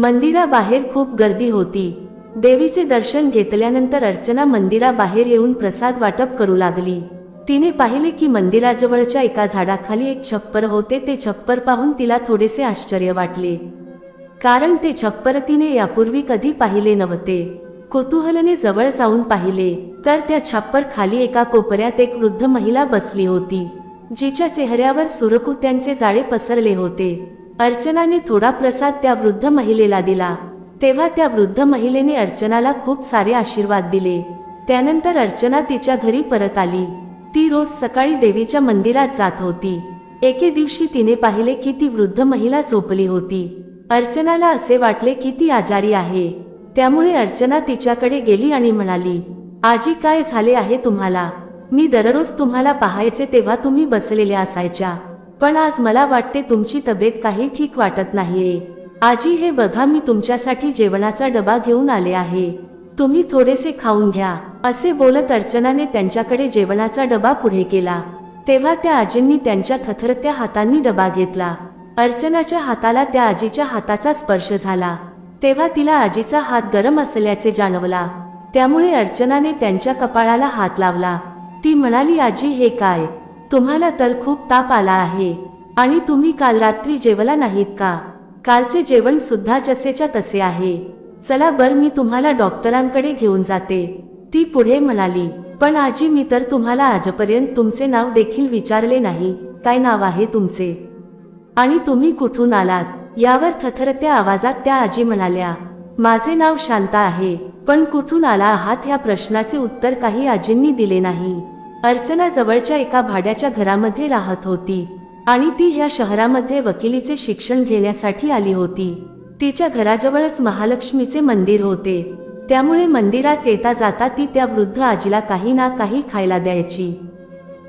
मंदिराबाहेर खूप गर्दी होती. देवीचे दर्शन घेतल्यानंतर अर्चना मंदिराबाहेर येऊन प्रसाद वाटप करू लागली. तिने पाहिले की मंदिराजवळच्या एका झाडाखाली एक छप्पर होते. ते छप्पर पाहून तिला थोडेसे आश्चर्य वाटले. कारण ते छप्पर तिने यापूर्वी कधी पाहिले नव्हते. कुतूहलने जवळ जाऊन पाहिले तर त्या छप्पर खाली एका कोपऱ्यात एक वृद्ध महिला बसली होती. जिच्या चेहऱ्यावर सुरकुत्यांचे जाळे पसरले होते. अर्चनाने थोडा प्रसाद त्या वृद्ध महिलेला दिला. तेव्हा त्या वृद्ध महिलेने अर्चनाला खूप सारे आशीर्वाद दिले. त्यानंतर अर्चना तिच्या घरी परत आली. ती रोज सकाळी देवीच्या मंदिरात जात होती. एके दिवशी तिने पाहिले की ती वृद्ध महिला झोपली होती. अर्चनाला असे वाटले की ती आजारी आहे. त्यामुळे अर्चना तिच्याकडे गेली आणि म्हणाली आजी काय झाले आहे तुम्हाला? मी दररोज तुम्हाला पाहायचे तेव्हा तुम्ही बसलेल्या असायच्या. पण आज मला वाटते तुमची तब्येत काही ठीक वाटत नाहीये. आजी हे बघा मी तुमच्यासाठी जेवणाचा डबा घेऊन आले आहे. तुम्ही थोडेसे खाऊन घ्या. असे बोलत अर्चनाने त्यांच्याकडे जेवणाचा डबा पुढे केला. तेव्हा त्या आजींनी त्यांच्या थथरत्या हातांनी डबा घेतला. अर्चनाच्या हाताला त्या आजीच्या हाताचा स्पर्श झाला. तेव्हा तिला आजीचा हात गरम असल्याचे जाणवला. त्यामुळे अर्चनाने त्यांच्या कपाळाला हात लावला. ती म्हणाली आजी हे काय? तुम्हाला तर खूप ताप आला आहे. आणि तुम्ही काल रात्री जेवला नाहीत का? कालचे जेवण सुद्धा जसेच्या तसे आहे. चला बर मी तुम्हाला डॉक्टरांकडे घेऊन जाते. ती पुढे म्हणाली पण आजी मी तर तुम्हाला आजपर्यंत तुमचे नाव देखील विचारले नाही. काय नाव आहे तुमचे? आणि तुम्ही कुठून आलात? यावर थथरत्या आवाजात त्या आजी म्हणाल्या माझे नाव शांता आहे. पण कुठून आला आहात ह्या प्रश्नाचे उत्तर काही आजींनी दिले नाही. अर्चना जवळच्या एका भाड्याच्या घरामध्ये राहत होती आणि ती ह्या शहरामध्ये वकिलीचे शिक्षण घेण्यासाठी आली होती. तिच्या घराजवळच महालक्ष्मीचे मंदिर होते. त्यामुळे मंदिरात येता जाता ती त्या वृद्ध आजीला काही ना काही खायला द्यायची.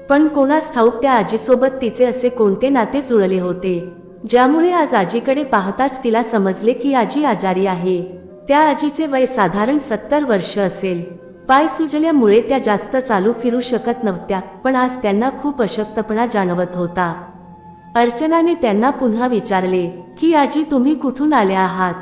पण कोणास ठाऊक त्या आजीसोबत तिचे असे कोणते नाते जुळले होते. ज्यामुळे आज आजीकडे पाहताच तिला समजले की आजी आजारी आहे. त्या आजीचे वय साधारण सत्तर वर्ष असेल. पाय सुजल्यामुळे त्या जास्त चालू फिरू शकत नव्हत्या पण आज त्यांना खूप अशक्तपणा जाणवत होता. अर्चनाने त्यांना पुन्हा विचारले की आजी तुम्ही कुठून आल्या आहात?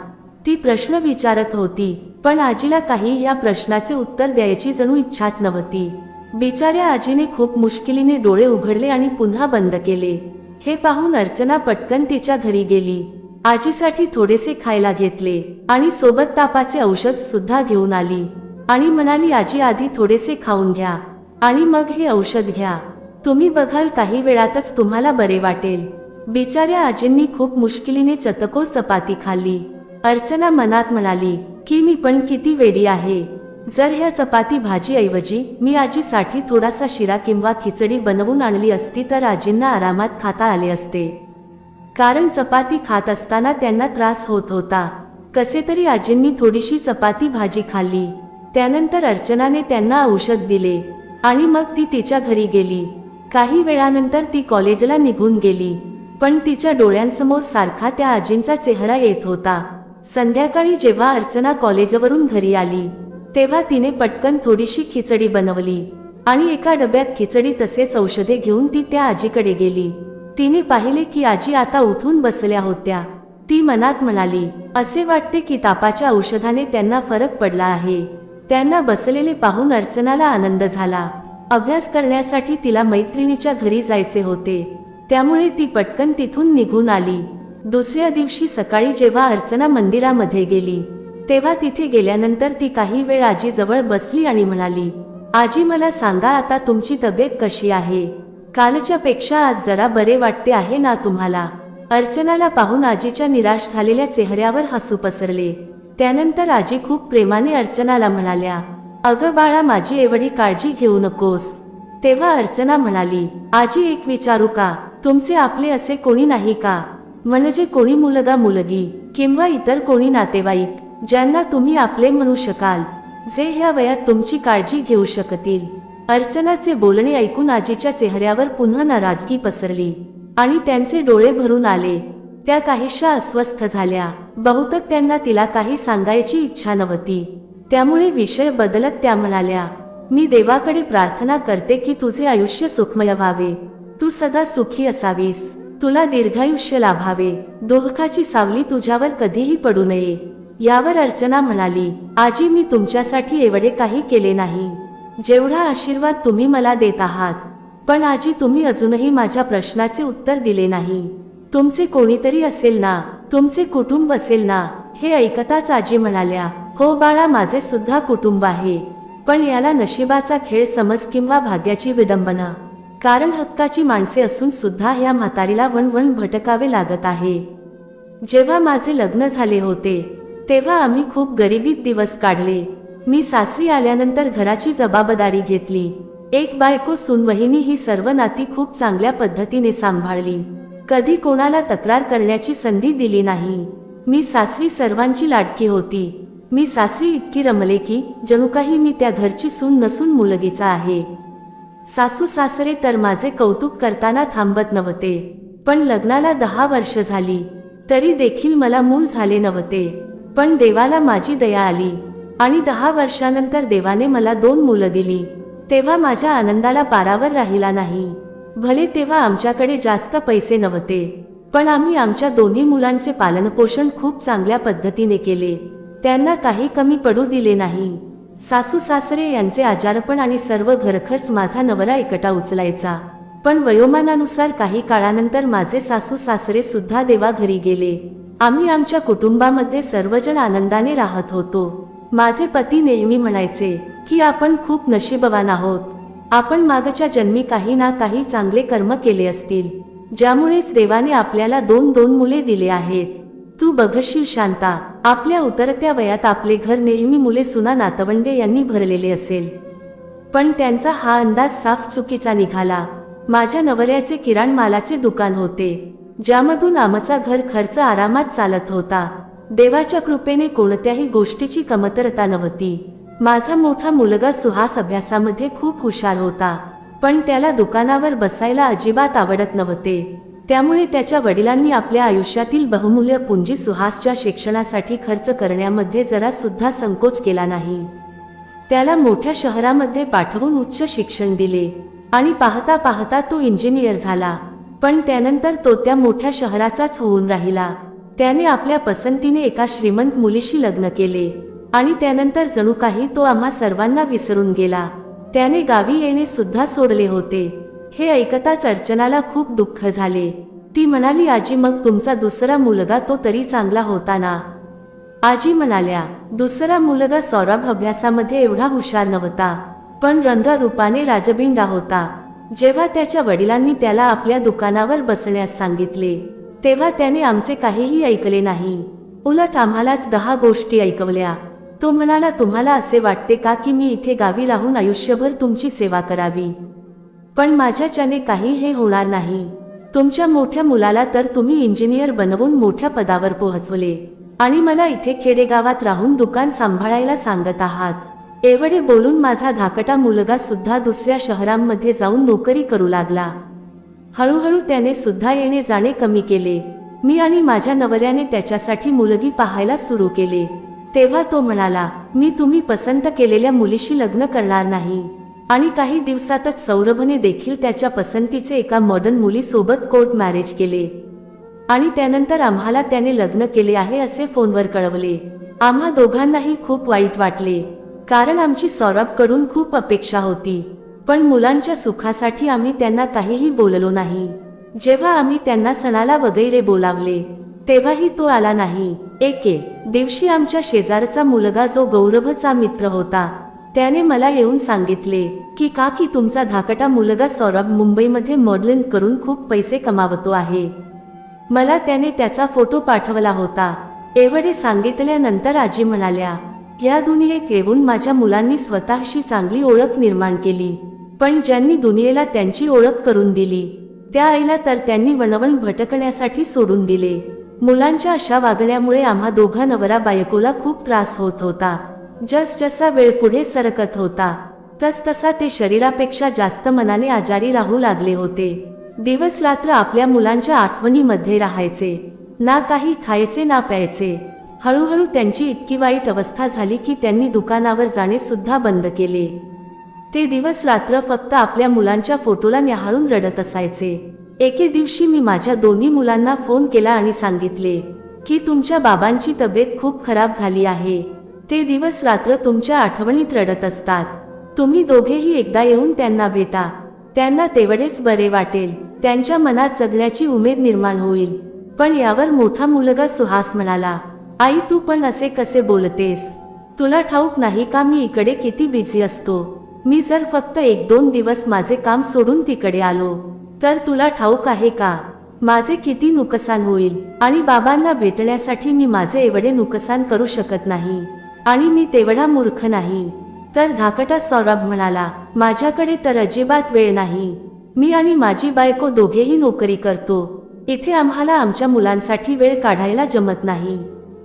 ती प्रश्न विचारत होती पण आजीला काही या प्रश्नाचे उत्तर द्यायची जणू इच्छाच नव्हती. बिचाऱ्या आजीने खूप मुश्किलीने डोळे उघडले आणि पुन्हा बंद केले. हे पाहून अर्चना पटकन तिच्या घरी गेली. आजीसाठी थोडेसे खायला घेतले आणि सोबत तापाचे औषध सुद्धा घेऊन आली. आणि म्हणाली आजी आधी थोडेसे खाऊन घ्या आणि मग हे औषध घ्या. तुम्ही बघाल काही वेळातच तुम्हाला बरे वाटेल. बिचाऱ्या आजींनी खूप मुश्किलीने चतकोर चपाती खाल्ली. अर्चना मनात म्हणाली की मी पण किती वेडी आहे. जर ह्या चपाती भाजीऐवजी मी आजीसाठी थोडासा शिरा किंवा खिचडी बनवून आणली असती तर आजींना आरामात खाता आले असते. कारण चपाती खात असताना त्यांना त्रास होत होता. कसे तरी आजींनी थोडीशी चपाती भाजी खाल्ली. त्यानंतर अर्चनाने त्यांना औषध दिले आणि मग ती तिच्या घरी गेली. काही वेळानंतर ती कॉलेजला निघून गेली. पण तिच्या डोळ्यांसमोर सारखा त्या आजींचा चेहरा येत होता. संध्याकाळी जेव्हा अर्चना कॉलेजवरून घरी आली तेव्हा तिने पटकन थोडीशी खिचडी बनवली आणि एका डब्यात खिचडी तसेच औषधे घेऊन ती त्या आजीकडे गेली. तिने पाहिले की आजी आता उठून बसल्या होत्या. ती मनात म्हणाली असे वाटते की तापाच्या औषधाने त्यांना फरक पडला आहे. त्यांना बसलेले पाहून अर्चनाला आनंद झाला. अभ्यास करण्यासाठी तिला मैत्रिणीच्या घरी जायचे होते. त्यामुळे ती पटकन तिथून निघून आली. दुसऱ्या दिवशी सकाळी जेव्हा अर्चना मंदिरामध्ये गेली तेव्हा तिथे गेल्यानंतर ती काही वेळ आजीजवळ बसली आणि म्हणाली आजी मला सांगा आता तुमची तब्येत कशी आहे? कालच्या पेक्षा आज जरा बरे वाटते आहे ना तुम्हाला? अर्चनाला पाहून आजीच्या निराश झालेल्या चेहऱ्यावर हसू पसरले. त्यानंतर आजी खूप प्रेमाने अर्चनाला म्हणाल्या अगं बाळा माझी एवढी काळजी घेऊ नकोस. तेव्हा अर्चना म्हणाली आजी एक विचारू का? तुमचे आपले असे कोणी नाही का? म्हणजे कोणी मुलगा मुलगी किंवा इतर कोणी नातेवाईक ज्यांना तुम्ही आपले म्हणू शकाल जे ह्या वयात तुमची काळजी घेऊ शकतील? अर्चनाचे बोलणे ऐकून आजीच्या चेहऱ्यावर पुन्हा नाराजगी पसरली आणि त्यांचे डोळे भरून आले. त्या काहीशा अस्वस्थ झाल्या. बहुतेक त्यांना तिला काही सांगायची इच्छा नव्हती. त्यामुळे विषय बदलत त्या म्हणाल्या मी देवाकडे प्रार्थना करते की तुझे आयुष्य सुखमय व्हावे. तू सदा सुखी असावीस. तुला दीर्घायुष्य लाभावे. दोहकाची सावली तुझ्यावर कधीही पडू नये. यावर अर्चना म्हणाली आजी मी तुमच्यासाठी एवढे काही केले नाही. जेवढा आशीर्वाद तुम्ही मला देत आहात. पण आजी तुम्ही अजूनही माझ्या प्रश्नाचे उत्तर दिले नाही. तुमचे कोणीतरी असेल ना तुमचे कुटुंब असेल ना हे ऐकताच आजी म्हणाल्या हो बाळा माझे सुद्धा कुटुंब आहे. पण याला नशिबाचा खेळ समज किंवा भाग्याची विडंबना. कारण हक्काची माणसे असून सुद्धा या म्हातारीला वणवण भटकावे लागत आहे. जेव्हा माझे लग्न झाले होते तेव्हा आम्ही खूप गरिबीत दिवस काढले. मी सासरी आल्यानंतर घराची जबाबदारी घेतली. एक बायको सुनवहिनी ही सर्व नाती खूप चांगल्या पद्धतीने सांभाळली. कधी कोणाला तक्रार करण्याची संधी दिली नाही. मी सासरी सर्वांची लाडकी होती. मी सासरी इतकी रमले की जणू काही मी त्या घरची सून नसून मुलगीचा आहे. सासू सासरे तर माझे कौतुक करताना थांबत नव्हते. पण लग्नाला दहा वर्ष झाली. तरी देखील मला मूल झाले नव्हते. पण देवाला माझी दया आली. आणि दहा वर्षानंतर देवाने मला दोन मुलं दिली. तेव्हा माझ्या आनंदाला पारावर राहिला नाही. भले तेव्हा आमच्याकडे जास्त पैसे नव्हते पण आम्ही आमच्या दोन्ही मुलांचे पालनपोषण खूप चांगल्या पद्धतीने केले. त्यांना काही कमी पडू दिले नाही. सासू सासरे यांचे आजारपण आणि सर्व घरखर्च माझा नवरा एकटा उचलायचा. पण वयोमानानुसार काही काळानंतर माझे सासू सासरे सुद्धा देवा घरी गेले. आम्ही आमच्या कुटुंबामध्ये सर्वजण आनंदाने राहत होतो. माझे पती नेहमी म्हणायचे की आपण खूप नशीबवान आहोत. आपण मागच्या जन्मी काही ना काही चांगले कर्म केले असतील ज्यामुळेच देवाने आपल्याला दोन दोन मुले दिले आहेत. तू बघशील शांता आपल्या उतरत्या वयात आपले घर नेहमी मुले सुना नातवंडे यांनी भरलेले असेल. पण त्यांचा हा अंदाज साफ चुकीचा निघाला. माझ्या नवऱ्याचे किराण मालाचे दुकान होते ज्यामधून आमचा घर खर्च आरामात चालत होता. देवाच्या कृपेने कोणत्याही गोष्टीची कमतरता नव्हती. माझा मोठा मुलगा सुहास अभ्यासामध्ये खूप हुशार होता पण त्याला दुकानावर बसायला अजिबात आवडत नव्हते. त्यामुळे त्याच्या वडिलांनी आपल्या आयुष्यातील बहुमूल्य पुंजी सुहासच्या शिक्षणासाठी खर्च करण्यामध्ये जरा सुद्धा संकोच केला नाही. त्याला मोठ्या शहरामध्ये पाठवून उच्च शिक्षण दिले आणि पाहता पाहता तो इंजिनियर झाला पण त्यानंतर तो त्या मोठ्या शहराचाच होऊन राहिला. त्याने आपल्या पसंतीने एका श्रीमंत मुलीशी लग्न केले. आणि त्यानंतर जणू काही तो आम्हा सर्वांना विसरून गेला. त्याने गावी येणे सुद्धा सोडले होते. हे ऐकताच अर्चनाला खूप दुःख झाले. ती म्हणाली आजी मग तुमचा दुसरा मुलगा तो तरी चांगला होता ना आजी म्हणाल्या दुसरा मुलगा सौरभ अभ्यासामध्ये एवढा हुशार नव्हता पण रंगारूपाने राजबिंडा होता. जेव्हा त्याच्या वडिलांनी त्याला आपल्या दुकानावर बसण्यास सांगितले तेव्हा त्याने आमचे काहीही ऐकले नाही. उलट आम्हालाच दहा गोष्टी ऐकवल्या. तो म्हणाला तुम्हाला असे वाटते का की मी इथे गावी राहून आयुष्यभर तुमची सेवा करावी? पण माझ्याच्याने काही हे होणार नाही. तुमच्या मोठ्या मुलाला तर तुम्ही इंजिनियर बनवून मोठ्या पदावर पोहोचवले आणि मला इथे खेडेगावात राहून दुकान सांभाळायला सांगत आहात. एवढे बोलून माझा धाकटा मुलगा सुद्धा दुसऱ्या शहरांमध्ये जाऊन नोकरी करू लागला. हळूहळू त्याने सुद्धा येणे जाणे कमी केले. मी आणि माझ्या नवऱ्याने त्याच्यासाठी मुलगी पाहायला सुरू केले. तेव्हा तो म्हणाला मी तुम्ही पसंत केलेल्या मुलीशी लग्न करणार नाही. आणि काही दिवसातच सौरभने देखील त्याच्या पसंतीचे एका मॉडर्न मुलीसोबत कोर्ट मॅरेज केले. आणि त्यानंतर आम्हाला त्याने लग्न केले आहे असे फोनवर कळवले. आम्हा दोघांनाही खूप वाईट वाटले. कारण आमची सौरभकडून खूप अपेक्षा होती. पण मुलांच्या सुखासाठी आम्ही त्यांना काहीही बोललो नाही. जेव्हा आम्ही त्यांना सणाला वगैरे बोलावले तेव्हाही तो आला नाही. एके दिवशी आमच्या शेजारचा मुलगा जो गौरवचा मित्र होता त्याने मला येऊन सांगितले की काकी तुमचा धाकटा मुलगा सौरभ मुंबईमध्ये मॉडेलिंग करून खूप पैसे कमावतो आहे. मला त्याने त्याचा फोटो पाठवला होता. एवढे सांगितल्यानंतर आजी म्हणाल्या या दुनियेत येऊन माझ्या मुलांनी स्वतःशी चांगली ओळख निर्माण केली पण ज्यांनी दुनियेला त्यांची ओळख करून दिली त्या आईला तर त्यांनी वणवण भटकण्यासाठी सोडून दिले. मुलांच्या अशा वागण्यामुळे आम्हा दोघा नवरा बायकोला खूप त्रास होत होता. जस जसा वेळ पुढे सरकत होता तस तसा ते शरीरापेक्षा जास्त मनाने आजारी राहू लागले होते. दिवस रात्र आपल्या मुलांच्या आठवणीमध्ये राहायचे. ना काही खायचे ना प्यायचे. हळूहळू त्यांची इतकी वाईट अवस्था झाली की त्यांनी दुकानावर जाणे सुद्धा बंद केले. ते दिवस रात्र फक्त आपल्या मुलांच्या फोटोला न्याहाळून रडत असायचे. एके दिवशी मी माझ्या दोन्ही मुलांना फोन केला आणि सांगितले की तुमच्या बाबांची तब्येत खूप खराब झाली आहे. ते दिवस रात्र तुमच्या आठवणीत रडत असतात. तुम्ही दोघेही एकदा येऊन त्यांना भेटा. त्यांना तेवढेच बरे वाटेल. त्यांच्या मनात जगण्याची उमेद निर्माण होईल. पण यावर मोठा मुलगा सुहास म्हणाला आई तू पण असे कसे बोलतेस? तुला ठाऊक नाही का मी इकडे किती बिझी असतो? मी जर फक्त एक दोन दिवस माझे काम सोडून तिकडे आलो तर तुला ठाऊक आहे का? माझे किती नुकसान होईल? आणि बाबांना भेटण्यासाठी मी माझे एवढे नुकसान करू शकत नाही. आणि मी तेवढा मूर्ख नाही. तर धाकटा सौरभ म्हणाला माझ्याकडे तर अजिबात वेळ नाही. मी आणि माझी बायको दोघेही नोकरी करतो. इथे आम्हाला आमच्या मुलांसाठी वेळ काढायला जमत नाही.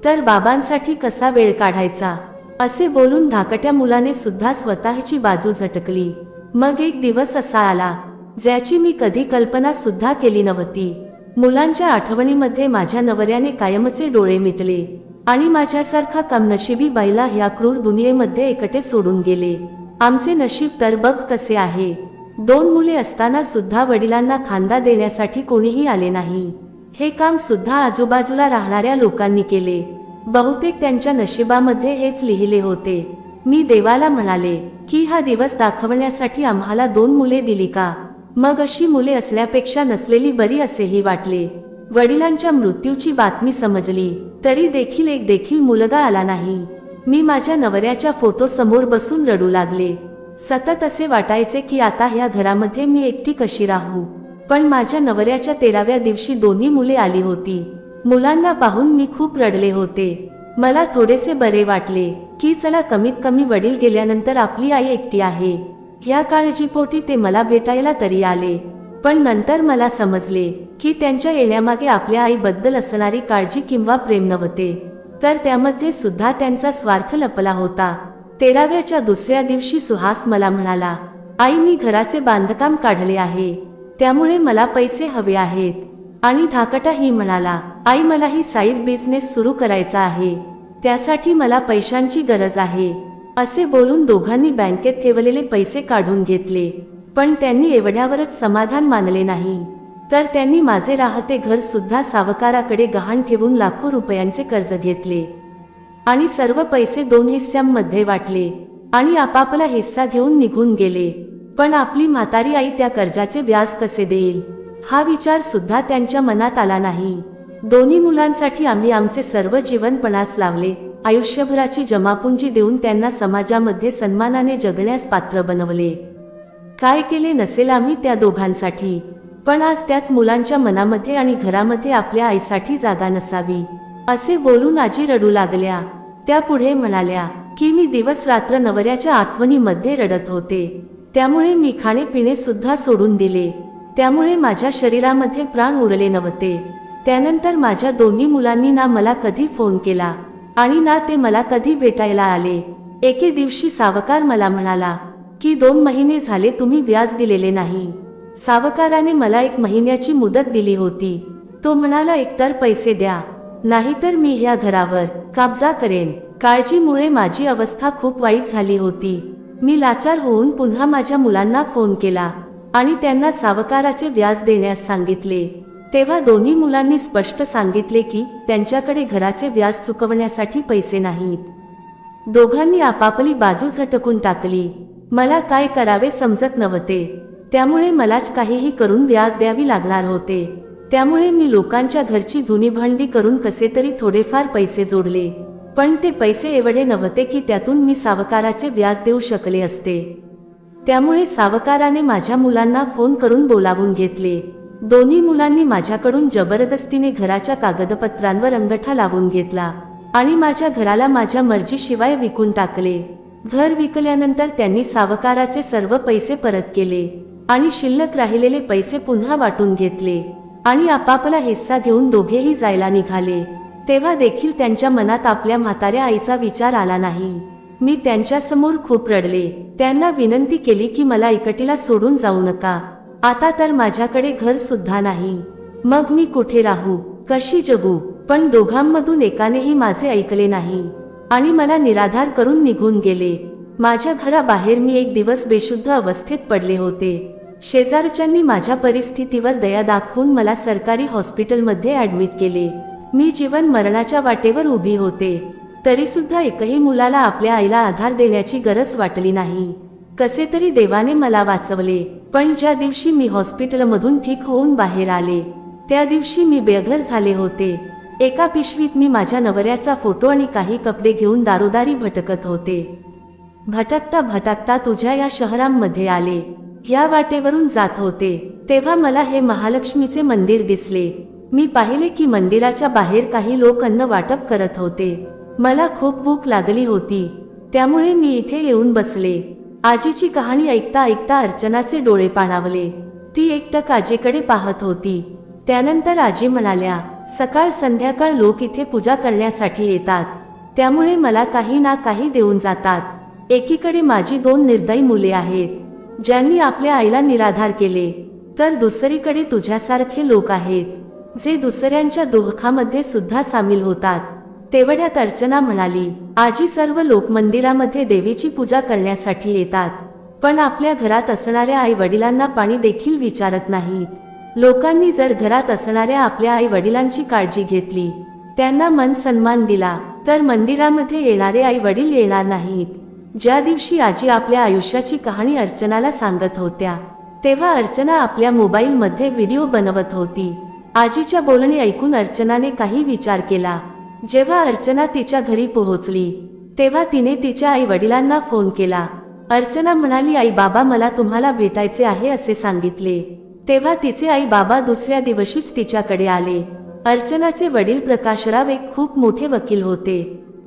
तर बाबांसाठी कसा वेळ काढायचा? असे बोलून धाकट्या मुलाने सुद्धा स्वतःची बाजू झटकली. मग एक दिवस असा आला ज्याची मी कधी कल्पना सुद्धा केली नव्हती. मुलांच्या आठवणीमध्ये माझ्या नवऱ्याने कायमचे डोळे मिटले आणि माझ्यासारखा कमनशिबी बाईला ह्या क्रूर दुनियेमध्ये एकटे सोडून गेले. आमचे नशीब तर बघ कसे आहे. दोन मुले असताना सुद्धा वडिलांना खांदा देण्यासाठी कोणीही आले नाही. हे काम सुद्धा आजूबाजूला राहणाऱ्या लोकांनी केले. बहुतेक त्यांच्या नशिबामध्ये हेच लिहिले होते. मी देवाला म्हणाले की हा दिवस दाखवण्यासाठी आम्हाला दोन मुले दिली का? मग अशी मुले असल्यापेक्षा नसलेली बरी असेही वाटले. वडिलांच्या मृत्यूची बातमी समजली तरी देखील एक देखील मुलगा आला नाही. मी माझ्या नवऱ्याच्या फोटो समोर बसून रडू लागले. सतत असे वाटायचे की आता ह्या घरामध्ये मी एकटी कशी राहू? पण माझ्या नवऱ्याच्या तेराव्या दिवशी दोन्ही मुले आली होती. मुलांना पाहून मी खूप रडले होते. मला थोडेसे बरे वाटले की चला कमीत कमी वडील गेल्यानंतर आपली आई एकटी आहे. या काळजीपोटी ते मला भेटायला तरी आले. पण नंतर मला समजले की त्यांच्या येण्यामागे आपल्या आईबद्दल असणारी काळजी किंवा प्रेम नव्हते. तर त्यामध्ये सुद्धा त्यांचा स्वार्थ लपला होता. तेराव्याच्या दुसऱ्या दिवशी सुहास मला म्हणाला आई मी घराचे बांधकाम काढले आहे. त्यामुळे मला पैसे हवे आहेत. आणि धाकटा ही म्हणाला आई मला ही साईड बिझनेस सुरू करायचा आहे. त्यासाठी मला पैशांची गरज आहे. असे बोलून दोघांनी बँकेत ठेवलेले पैसे काढून घेतले. पण त्यांनी एवढ्यावरच समाधान मानले नाही. तर त्यांनी माझे राहते घर सुद्धा सावकाराकडे गहाण ठेवून लाखो रुपयांचे कर्ज घेतले. आणि सर्व पैसे दोन हिस्स्यांमध्ये वाटले. आणि आपापला हिस्सा घेऊन निघून गेले. पण आपली म्हातारी आई त्या कर्जाचे व्याज कसे देईल? हा विचार सुद्धा त्यांच्या मनात आला नाही. दोन्ही मुलांसाठी आम्ही आमचे सर्व जीवनपणास लावले. आयुष्यभराची जमापुंजी देऊन त्यांना समाजामध्ये सन्मानाने जगण्यास पात्र बनवले. काय केले नसेल आम्ही त्या दोघांसाठी पण आज त्याच मुलांच्या मनामध्ये आणि घरामध्ये आपल्या आईसाठी जागा नसावी असे बोलून आजी रडू लागल्या. त्या पुढे म्हणाल्या की मी दिवस रात्र नवऱ्याच्या आठवणीमध्ये रडत होते. त्यामुळे मी खाणे पिणे सुद्धा सोडून दिले. त्यामुळे माझ्या शरीरामध्ये प्राण उरले नव्हते. त्यानंतर माझ्या दोन्ही मुलांनी ना मला कधी फोन केला. आणि ना ते मला कधी भेटायला आले. एके दिवशी सावकार मला म्हणाला की दोन महिने झाले तुम्ही व्याज दिलेले नाही. सावकाराने मला एक महिन्याची मुदत दिली होती. तो म्हणाला एकतर पैसे द्या नाहीतर मी ह्या घरावर काबजा करेन. काळजीमुळे माझी अवस्था खूप वाईट झाली होती. मी लाचार होऊन पुन्हा माझ्या मुलांना फोन केला आणि त्यांना सावकाराचे व्याज देण्यास सांगितले. तेव्हा दोन्ही मुलांनी स्पष्ट सांगितले की त्यांच्याकडे घराचे व्याज चुकवण्यासाठी पैसे नाहीत. दोघांनी आपापली बाजू झटकून टाकली. मला काय करावे समजत नव्हते. त्यामुळे मलाच काहीही करून व्याज द्यावी लागणार होते. त्यामुळे मी लोकांच्या घरची धुनीभांडी करून कसे तरी थोडेफार पैसे जोडले. पण ते पैसे एवढे नव्हते की त्यातून मी सावकाराचे व्याज देऊ शकले असते. त्यामुळे सावकाराने माझ्या मुलांना फोन करून बोलावून घेतले. दोन्ही मुलांनी माझ्याकडून जबरदस्तीने घराच्या कागदपत्रांवर अंगठा लावून घेतला आणि माझ्या घराला माझ्या मर्जीशिवाय विकून टाकले. घर विकल्यानंतर त्यांनी सावकाराचे सर्व पैसे परत केले आणि शिल्लक राहिलेले पैसे पुन्हा वाटून घेतले आणि आपापला हिस्सा घेऊन दोघेही जायला निघाले. तेव्हा देखील त्यांच्या मनात आपल्या म्हाताऱ्या आईचा विचार आला नाही. मी त्यांच्यासमोर खूप रडले. त्यांना विनंती केली की मला इकटीला सोडून जाऊ नका. आता तर माझ्याकडे घर सुद्धा नाही. मग मी कुठे राहू? कशी जगू? पण दोघांमधून एकानेही माझे ऐकले नाही. आणि मला निराधार करून निघून गेले. माझ्या घराबाहेर मी एक दिवस बेशुद्ध अवस्थेत पडले होते. शेजारच्यांनी माझ्या परिस्थितीवर दया दाखवून मला सरकारी हॉस्पिटलमध्ये ॲडमिट केले. मी जीवन मरणाच्या वाटेवर उभी होते. तरीसुद्धा एकही मुलाला आपल्या आईला आधार देण्याची गरज वाटली नाही. कसे तरी देवाने मला वाचवले. पण ज्या दिवशी मी हॉस्पिटलमधून ठीक होऊन बाहेर आले त्या दिवशी मी बेघर झाले होते. एका पिशवीत मी माझ्या नवऱ्याचा फोटो आणि काही कपडे घेऊन दारोदारी भटकत होते. भटकता भटकता तुझ्या या शहरांमध्ये आले. या वाटेवरून जात होते. तेव्हा मला हे महालक्ष्मीचे मंदिर दिसले. मी पाहिले की मंदिराच्या बाहेर काही लोक अन्न वाटप करत होते. मला खूप भूक लागली होती. त्यामुळे मी इथे येऊन बसले. आजीची कहाणी ऐकता ऐकता अर्चनाचे डोळे पाणावले. ती एकटक आजीकडे पाहत होती. त्यानंतर आजी म्हणाल्या सकाळ संध्याकाळ लोक इथे पूजा करण्यासाठी येतात. त्यामुळे मला काही ना काही देऊन जातात. एकीकडे माझी दोन निर्दयी मुले आहेत. ज्यांनी आपल्या आईला निराधार केले. तर दुसरीकडे तुझ्यासारखे लोक आहेत जे दुसऱ्यांच्या दुःखामध्ये सुद्धा सामील होतात. तेवढ्यात अर्चना म्हणाली आजी सर्व लोक मंदिरामध्ये देवीची पूजा करण्यासाठी येतात पण आपल्या घरात असणाऱ्या आई वडिलांना पाणी देखील विचारत नाहीत. लोकांनी जर घरात असणाऱ्या आपल्या आई वडिलांची काळजी घेतली त्यांना मन सन्मान दिला तर मंदिरामध्ये येणारे आई वडील येणार नाहीत. ज्या दिवशी आजी आपल्या आयुष्याची कहाणी अर्चनाला सांगत होत्या तेव्हा अर्चना आपल्या मोबाईलमध्ये व्हिडिओ बनवत होती. आजीच्या बोलणे ऐकून अर्चनाने काही विचार केला जेव्हा अर्चना तिच्या घरी पोहोचली तेव्हा तिने तिच्या आई वडिलांना फोन केला. अर्चना म्हणाली आई बाबा मला तुम्हाला भेटायचे आहे असे सांगितले. तेव्हा तिचे आई बाबा दुसऱ्या दिवशीच तिच्याकडे आले. अर्चनाचे वडील प्रकाशराव एक खूप मोठे वकील होते.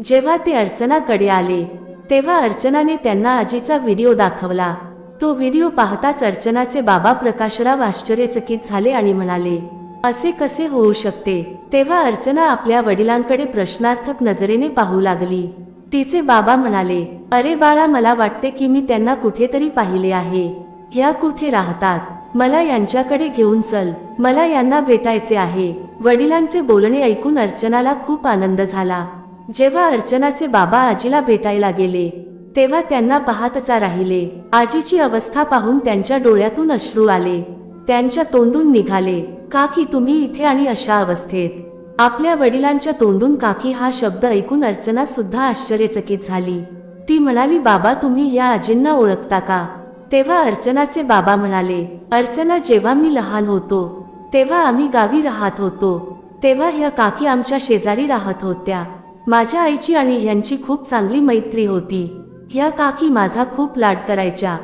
जेव्हा ते अर्चनाकडे आले तेव्हा अर्चनाने त्यांना आजीचा व्हिडिओ दाखवला. तो व्हिडिओ पाहताच अर्चनाचे बाबा प्रकाशराव आश्चर्यचकित झाले आणि म्हणाले असे कसे होऊ शकते? तेव्हा अर्चना आपल्या वडिलांकडे प्रश्नार्थक नजरेने पाहू लागली. तिचे बाबा म्हणाले अरे बाळा मला वाटते की मी त्यांना कुठेतरी पाहिले आहे. ह्या कुठे राहतात? मला यांच्याकडे घेऊन चल. मला यांना भेटायचे आहे. वडिलांचे बोलणे ऐकून अर्चनाला खूप आनंद झाला. जेव्हा अर्चनाचे बाबा आजीला भेटायला गेले तेव्हा त्यांना पाहतचा राहिले. आजीची अवस्था पाहून त्यांच्या डोळ्यातून अश्रू आले. त्यांच्या तोंडून निघाले काकी तुम्ही इथे आणि अशा अवस्थेत. आपल्या वडिलांच्या तोंडून काकी हा शब्द ऐकून अर्चना सुद्धा आश्चर्यचकित झाली. ती म्हणाली बाबा तुम्ही या आजींना ओळखता का? तेव्हा अर्चनाचे बाबा म्हणाले अर्चना जेव्हा मी लहान होतो तेव्हा आम्ही गावी राहत होतो. तेव्हा ह्या काकी आमच्या शेजारी राहत होत्या. माझ्या आईची आणि ह्यांची खूप चांगली मैत्री होती. ह्या काकी माझा खूप लाड करायच्या.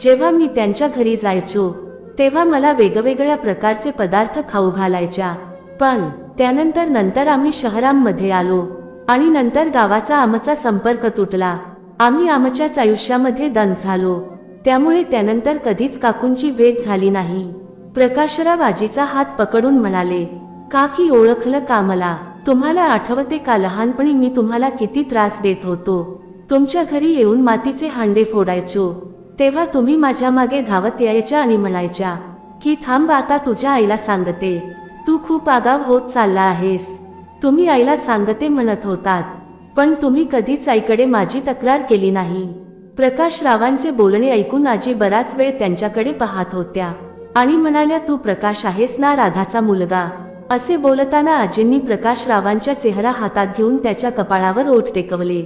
जेव्हा मी त्यांच्या घरी जायचो तेव्हा मला वेगवेगळ्या प्रकारचे पदार्थ खाऊ घालायच्या. पण त्यानंतर नंतर आम्ही शहरांमध्ये आलो आणि नंतर गावाचा आमचा संपर्क तुटला. आम्ही आमच्याच आयुष्यामध्ये दंड झालो. त्यामुळे त्यानंतर कधीच काकूंची भेट झाली नाही. प्रकाशराव आजीचा हात पकडून म्हणाले काकी ओळखलं का मला? तुम्हाला आठवते का लहानपणी मी तुम्हाला किती त्रास देत होतो? तुमच्या घरी येऊन मातीचे हांडे फोडायचो. तेव्हा तुम्ही माझ्या मागे धावत यायच्या आणि म्हणायच्या की थांब आता तुझ्या आईला सांगते. तू खूप आगाव होत चालला आहेस. तुम्ही आईला सांगते म्हणत होतात पण तुम्ही कधीच आईकडे माझी तक्रार केली नाही. प्रकाश रावांचे बोलणे ऐकून आजी बराच वेळ त्यांच्याकडे पाहत होत्या आणि म्हणाल्या तू प्रकाश आहेस ना राधाचा मुलगा? असे बोलताना आजींनी प्रकाश रावांच्या चेहरा हातात घेऊन त्याच्या कपाळावर ओठ टेकवले.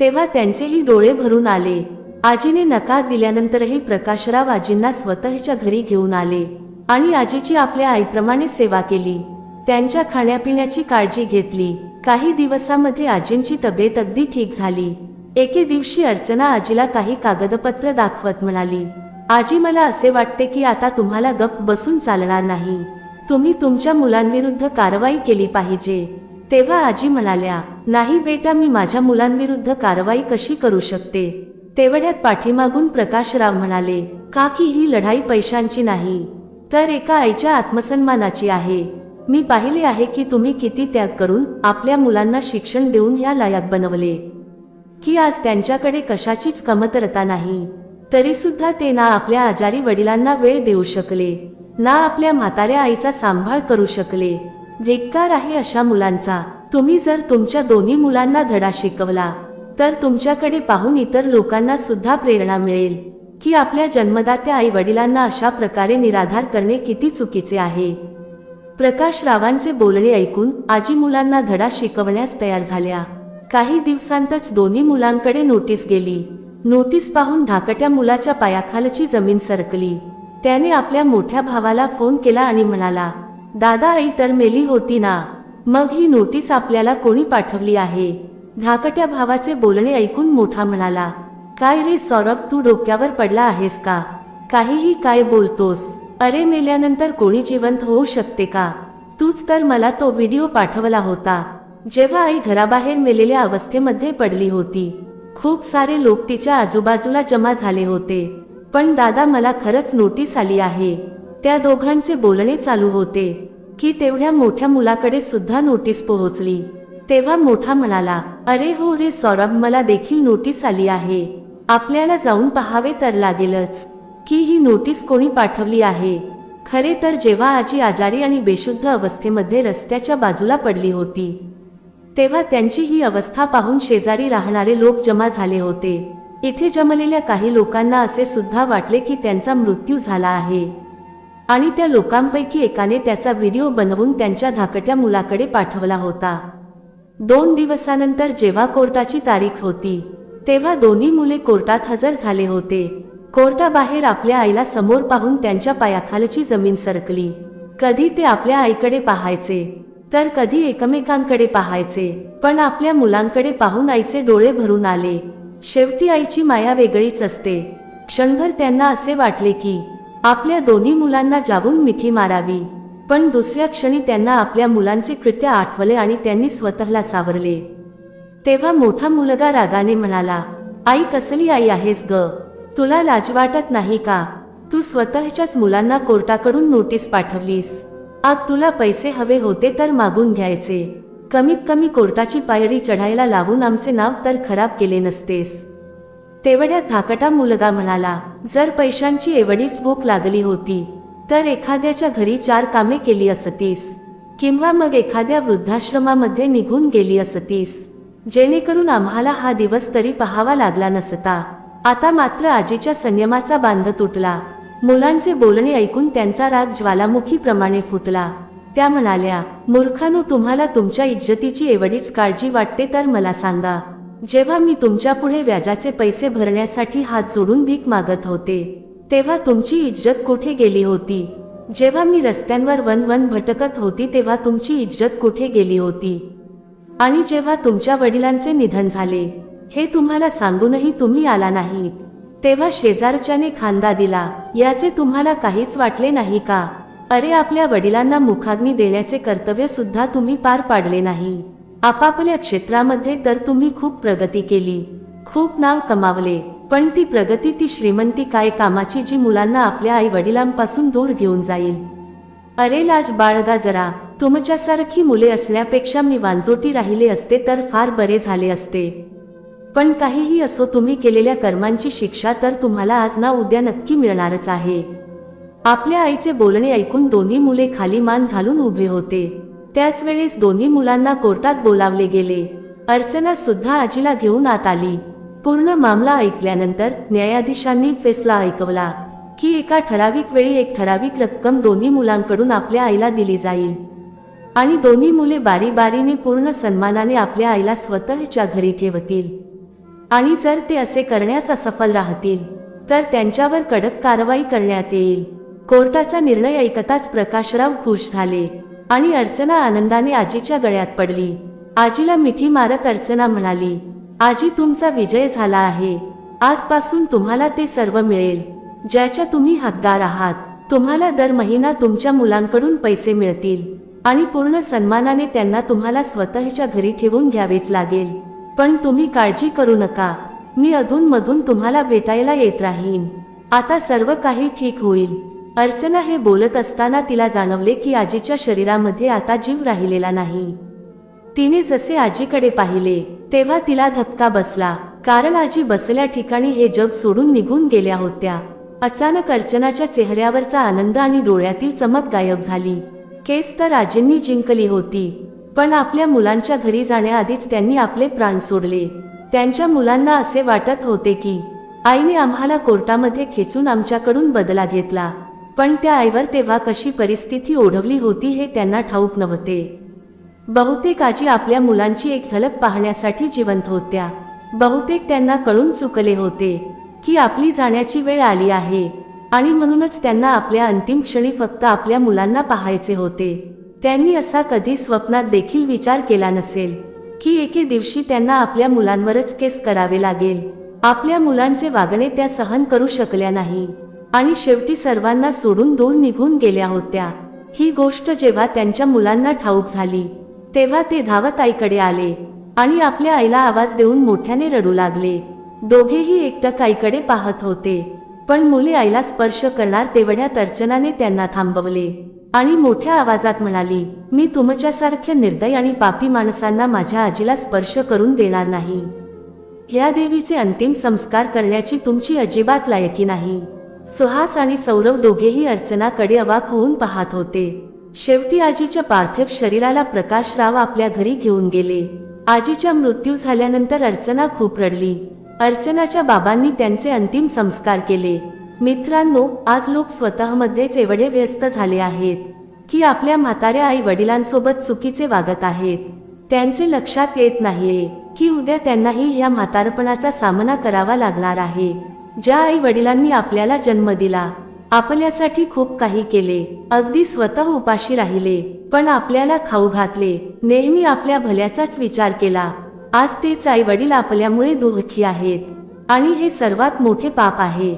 तेव्हा त्यांचेही डोळे भरून आले. आजीने नकार दिल्यानंतरही प्रकाशराव आजींना स्वतःच्या घरी घेऊन आले आणि आजीची आपल्या आईप्रमाणे सेवा केली. त्यांच्या खाण्यापिण्याची काळजी घेतली. काही दिवसामध्ये आजींची तब्येत अगदी ठीक झाली. एके दिवशी अर्चना आजीला काही कागदपत्र दाखवत म्हणाली आजी मला असे वाटते की आता तुम्हाला गप बसून चालणार नाही. तुम्ही तुमच्या मुलांविरुद्ध कारवाई केली पाहिजे. तेव्हा आजी म्हणाल्या नाही बेटा मी माझ्या मुलांविरुद्ध कारवाई कशी करू शकते? तेवढ्यात पाठीमागून प्रकाशराव म्हणाले काकी ही लढाई पैशांची नाही तर एका आईच्या आत्मसन्मानाची आहे. मी पाहिले आहे की तुम्ही किती त्याग करून आपल्या मुलांना शिक्षण देऊन या लायक बनवले. की आज त्यांच्याकडे कशाचीच कमतरता नाही. तरी सुद्धा ते ना आपल्या आजारी वडिलांना वेळ देऊ शकले ना आपल्या म्हाताऱ्या आईचा सांभाळ करू शकले. धिक्कार आहे अशा मुलांचा. तुम्ही जर तुमच्या दोन्ही मुलांना धडा शिकवला तर तुमच्याकडे पाहून इतर लोकांना सुद्धा प्रेरणा मिळेल की आपल्या जन्मदात्या आई वडिलांना अशा प्रकारे निराधार करणे किती चुकीचे आहे. प्रकाश रावांचे बोलणे ऐकून आजी मुलांना धडा शिकवण्यास तयार झाल्या. काही दिवसांतच दोन्ही मुलांकडे नोटीस गेली. नोटीस पाहून धाकट्या मुलाच्या पायाखालची जमीन सरकली. त्याने आपल्या मोठ्या भावाला फोन केला आणि म्हणाला दादा आई तर मेली होती ना मग ही नोटीस आपल्याला कोणी पाठवली आहे? धाकट्या भावाचे बोलणे ऐकून मोठा म्हणाला काय रे सौरभ तू डोक्यावर पडला आहेस का? काहीही काय बोलतोस? अरे मेल्यानंतर कोणी जिवंत होऊ शकते का? तूच तर मला तो व्हिडिओ पाठवला होता. जेव्हा आई घराबाहेर मेलेल्या अवस्थेमध्ये पडली होती. खूप सारे लोक तिच्या आजूबाजूला जमा झाले होते. पण दादा मला खरंच नोटीस आली आहे. त्या दोघांचे बोलणे चालू होते. की तेवढ्या मोठ्या मुलाकडे सुद्धा नोटीस पोहोचली. तेव्हा मोठा म्हणाला अरे हो रे सौरभ मला देखील नोटीस आली आहे. आपल्याला जाऊन पहावे तर लागेलच की ही नोटीस कोणी पाठवली आहे. खरे तर जेव्हा आजी आजारी आणि बेशुद्ध अवस्थेमध्ये रस्त्याच्या बाजूला पडली होती तेव्हा त्यांची ही अवस्था पाहून शेजारी राहणारे लोक जमा झाले होते. इथे जमलेल्या काही लोकांना असे सुद्धा वाटले की त्यांचा मृत्यू झाला आहे. आणि त्या लोकांपैकी एकाने त्याचा व्हिडिओ बनवून त्यांच्या धाकट्या मुलाकडे पाठवला होता. दोन दिवसानंतर जेव्हा कोर्टाची तारीख होती तेव्हा दोन्ही मुले कोर्टात हजर झाले होते. कोर्टाबाहेर आपल्या आईला समोर पाहून त्यांच्या पायाखालची जमीन सरकली. कधी ते आपल्या आईकडे पाहायचे? तर कधी एकमेकांकडे पाहायचे? पण आपल्या मुलांकडे पाहून आईचे डोळे भरून आले. शेवटी आईची माया वेगळीच असते. क्षणभर त्यांना असे वाटले की आपल्या दोन्ही मुलांना जाऊन मिठी मारावी. पण दुसऱ्या क्षणी त्यांना आपल्या मुलांचे कृत्य आठवले आणि त्यांनी स्वतःला सावरले. तेव्हा मोठा मुलगा रागाने म्हणाला आई कसली आई आहेस ग? तुला लाज वाटत नाही का? तू स्वतःच्याच मुलांना कोर्टाकडून नोटीस पाठवलीस. आज तुला पैसे हवे होते तर मागून घ्यायचे. कमीत कमी कोर्टाची पायरी चढायला लावून आमचे नाव तर खराब केले नसतेस. तेवढ्यात धाकटा मुलगा म्हणाला जर पैशांची एवढीच भूक लागली होती तर एखाद्याच्या घरी चार कामे केली असतीस किंवा मग एखाद्या वृद्धाश्रमामध्ये निघून गेली असतीस जेणेकरून आम्हाला हा दिवस तरी पहावा लागला नसता. आता मात्र आजीच्या संयमाचा बांध तुटला. मुलांचे बोलणे ऐकून त्यांचा राग ज्वालामुखीप्रमाणे फुटला. त्या म्हणाल्या मूर्खानो तुम्हाला तुमच्या इज्जतीची एवढीच काळजी वाटते तर मला सांगा. जेव्हा मी तुमच्यापुढे व्याजाचे पैसे भरण्यासाठी हात जोडून भीक मागत होते तेव्हा तुमची इज्जत कुठे गेली होती? जेव्हा मी रस्त्यांवर वन वन भटकत होती तेव्हा तुमची इज्जत कुठे गेली होती? आणि जेव्हा तुमच्या वडिलांचे निधन झाले हे तुम्हाला सांगूनही तुम्ही आला नाहीत. तेव्हा शेजारच्याने खांदा दिला याचे तुम्हाला काहीच वाटले नाही का? अरे आपल्या वडिलांना मुखाग्नी देण्याचे कर्तव्य सुद्धा तुम्ही पार पाडले नाही. आपापल्या क्षेत्रामध्ये तर तुम्ही खूप प्रगती केली खूप नाव कमावले. पण ती प्रगती ती श्रीमंती काय कामाची जी मुलांना आपल्या आई वडिलांपासून दूर घेऊन जाईल. अरे लाज बाळगा जरा तुमच्यासारखी मुले असण्यापेक्षा मी वांजोटी राहिले असते तर फार बरे झाले असते. पण काहीही असो तुम्ही केलेल्या कर्मांची शिक्षा तर तुम्हाला आज ना उद्या नक्की मिळणारच आहे. आपल्या आईचे बोलणे ऐकून दोन्ही मुले खाली मान घालून उभे होते. त्याच वेळेस दोन्ही मुलांना कोर्टात बोलावले गेले. अर्चना सुद्धा आजीला घेऊन आत आली. पूर्ण मामला ऐकल्यानंतर न्यायाधीशांनी फैसला ऐकवला की एका ठराविक वेळी एक ठराविक रक्कम दोन्ही मुलांकडून आपल्या आईला दिली जाईल. आणि दोन्ही मुले बारी बारीने पूर्ण सन्मानाने आपल्या आईला स्वतःच्या घरी ठेवतील. आणि जर ते असे करण्यास असफल राहतील तर त्यांच्यावर कडक कारवाई करण्यात येईल. कोर्टाचा निर्णय ऐकताच प्रकाशराव खुश झाले आणि अर्चना आनंदाने आजीच्या गळ्यात पडली. आजीला मिठी मारत अर्चना म्हणाली आजी तुमचा विजय झाला आहे. आजपासून तुम्हाला ते सर्व मिळेल. ज्याच्या तुम्ही हकदार आहात तुम्हाला दर महिना तुमच्या मुलांकडून पैसे मिळतील. आणि पूर्ण सन्मानाने त्यांना तुम्हाला स्वतःच्या घरी ठेवून घ्यावेच लागेल. पण तुम्ही काळजी करू नका. मी अधूनमधून तुम्हाला भेटायला येत राहीन. आता सर्व काही ठीक होईल. अर्चना हे बोलत असताना तिला जाणवले की आजीच्या शरीरामध्ये आता जीव राहिलेला नाही. तिने जसे आजीकडे पाहिले तेव्हा तिला धक्का बसला. कारण आजी बसल्या ठिकाणी हे जग सोडून निघून गेल्या होत्या. अचानक अर्चनाच्या चेहऱ्यावरचा आनंद आणि डोळ्यातील चमक गायब झाली. केस तर आजींनी जिंकली होती. पण आपल्या मुलांच्या घरी जाण्याआधीच त्यांनी आपले प्राण सोडले. त्यांच्या मुलांना असे वाटत होते की आईने आम्हाला कोर्टामध्ये खेचून आमच्याकडून बदला घेतला. पण त्या आईवर तेव्हा कशी परिस्थिती ओढवली होती हे त्यांना ठाऊक नव्हते. बहुतेक आजी आपल्या मुलांची एक झलक पाहण्यासाठी जिवंत होत्या. बहुतेक त्यांना कळून चुकले होते की आपली जाण्याची वेळ आली आहे आणि म्हणूनच त्यांना आपल्या अंतिम क्षणी फक्त आपल्या मुलांना पाहायचे होते. त्यांनी असा कधी स्वप्नात देखील विचार केला नसेल की एके दिवशी त्यांना आपल्या मुलांवरच केस करावे लागेल. आपल्या मुलांचे वागणे त्या सहन करू शकल्या नाही आणि शेवटी सर्वांना सोडून दूर निघून गेल्या होत्या. ही गोष्ट जेव्हा त्यांच्या मुलांना ठाऊक झाली तेव्हा ते धावत आईकडे आले आणि आपल्या आईला आवाज देऊन मोठ्याने रडू लागले. दोघेही एकटक आईकडे पाहत होते. पण मुले आईला स्पर्श करणार तेवढ्यात अर्चनाने त्यांना थांबवले आणि मोठ्या आवाजात म्हणाली मी तुमच्यासारख्या निर्दय आणि पापी माणसांना माझ्या आजीला स्पर्श करून देणार नाही. ह्या देवीचे अंतिम संस्कार करण्याची तुमची अजिबात लायकी नाही. सुहास आणि सौरव दोघेही अर्चनाकडे अवाक होऊन पाहत होते. शेवटी आजीच्या पार्थिव शरीराला प्रकाशराव आपल्या घरी घेऊन गेले. आजीच्या मृत्यू झाल्यानंतर अर्चना खूप रडली. अर्चनाच्या बाबांनी त्यांचे अंतिम संस्कार केले. मित्रांनो आज लोक स्वतःमध्येच एवढे व्यस्त झाले आहेत की आपल्या म्हाताऱ्या आई वडिलांसोबत चुकीचे वागत आहेत. त्यांचे लक्षात येत नाहीये की उद्या त्यांनाही ह्या म्हातारपणाचा सामना करावा लागणार आहे. ज्या आई वडिलांनी आपल्याला जन्म दिला आपल्यासाठी खूप काही केले. अगदी स्वतः उपाशी राहिले पण आपल्याला खाऊ घातले. नेहमी आपल्या भल्याचाच विचार केला. आज तेच आई वडील आपल्यामुळे दुःखी आहेत. आणि हे सर्वात मोठे पाप आहे.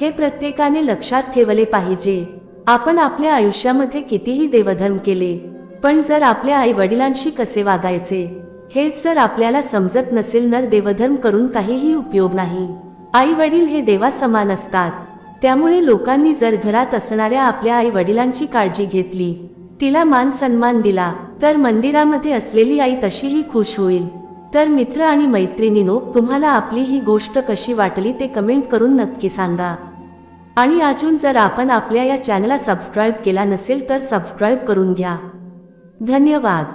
हे प्रत्येकाने लक्षात ठेवले पाहिजे. आपण आपल्या आयुष्यामध्ये कितीही देवधर्म केले पण जर आपल्या आई वडिलांशी कसे वागायचे? हेच जर आपल्याला समजत नसेल तर देवधर्म करून काहीही उपयोग नाही. आई वडील हे देवा समान असतात. त्यामुळे लोकांनी जर घरात असणाऱ्या आपल्या आई वडिलांची काळजी घेतली तिला मान सन्मान दिला तर मंदिरामध्ये असलेली आई तशीही खुश होईल. तर मित्र आणि मैत्रिणीनो तुम्हाला आपली ही गोष्ट कशी वाटली ते कमेंट करून नक्की सांगा. आणि अजून जर आपण आपल्या या चॅनलला सबस्क्राईब केला नसेल तर सबस्क्राईब करून घ्या. धन्यवाद.